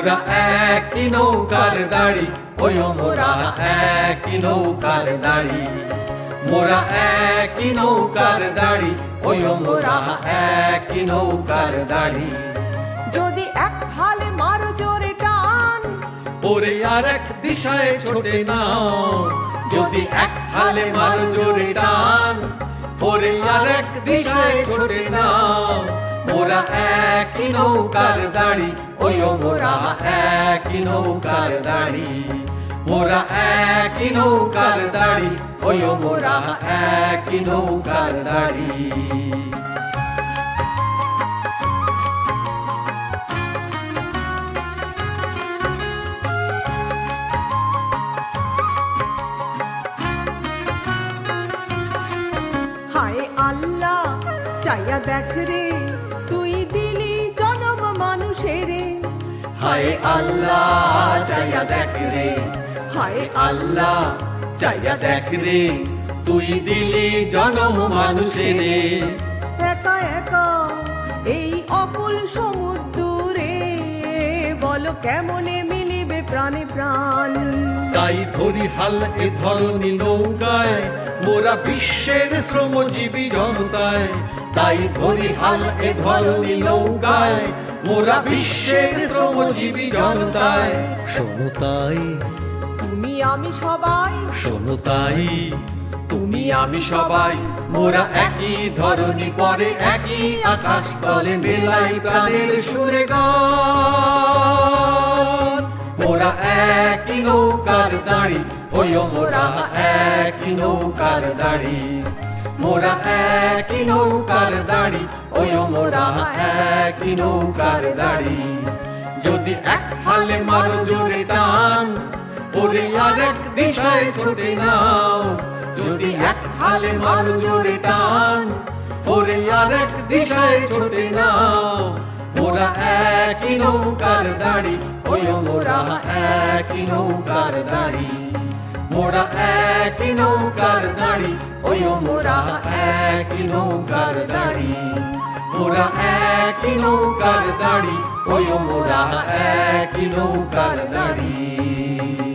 মোরা একই নৌকার দাড়ি ওই মোরা একই নৌকার দাড়ি। মোরা একই নৌকার দাড়ি ওই মোরা একই নৌকার দাড়ি। যদি এক হালে মারো জোরে টান ওরে আর এক দিশায় ছোটে না যদি এক হালে মার জোরে টান ওরে আর এক দিশায় ছোটে না মোরা একই নৌকার দাড়ি ওই মোরা একই নৌকার দাড়ি। মোরা একই নৌকার দাড়ি। ওই মোরা একই নৌকার দাড়ি। চাইয়া দেখ রে। হায় আল্লাহ চাইয়া দেখ রে। হায় আল্লাহ চাইয়া দেখ রে। তুই দিলি জনম মানুষেরে। একা একা এই অকুল সমুদ্রে বলো কেমনে মিলিবে প্রাণে প্রাণ? তাই ধরি হাল এ ধরনী নৌকায় মোরা বিশ্বের শ্রমজীবী জনতায়। তাই ধরি হাল এ ধরনী নৌকায় মোরা বিশ্বের শ্রমজীবী জনতায়। শোনো তাই। তুমি আমি সবাই। শোনো তাই। তুমি আমি সবাই। মোরা একই ধরনী পরে একই আকাশ তলে মেলাই প্রাণের সুরে গান। মোরা একই নৌকার দাড়ি ওই মোরা একই নৌকার দাড়ি। মোরা একই নৌকার দাড়ি ওই মোরা একই নৌকার দাড়ি। যদি এক হালে মারো জোরে টান, ওরে আরেক দিশায় ছুটে নাও। যদি এক হালে মারো জোরে টান, ওরে আরেক দিশায় ছুটে নাও। মোরা একই নৌকার দাড়ি ওই মোরা একই নৌকার দাড়ি। মোরা একই নৌকার দাড়ি ওই মোরা একই নৌকার দাড়ি। মোরা একই নৌকার দাড়ি ওই মোরা একই নৌকার দাড়ি।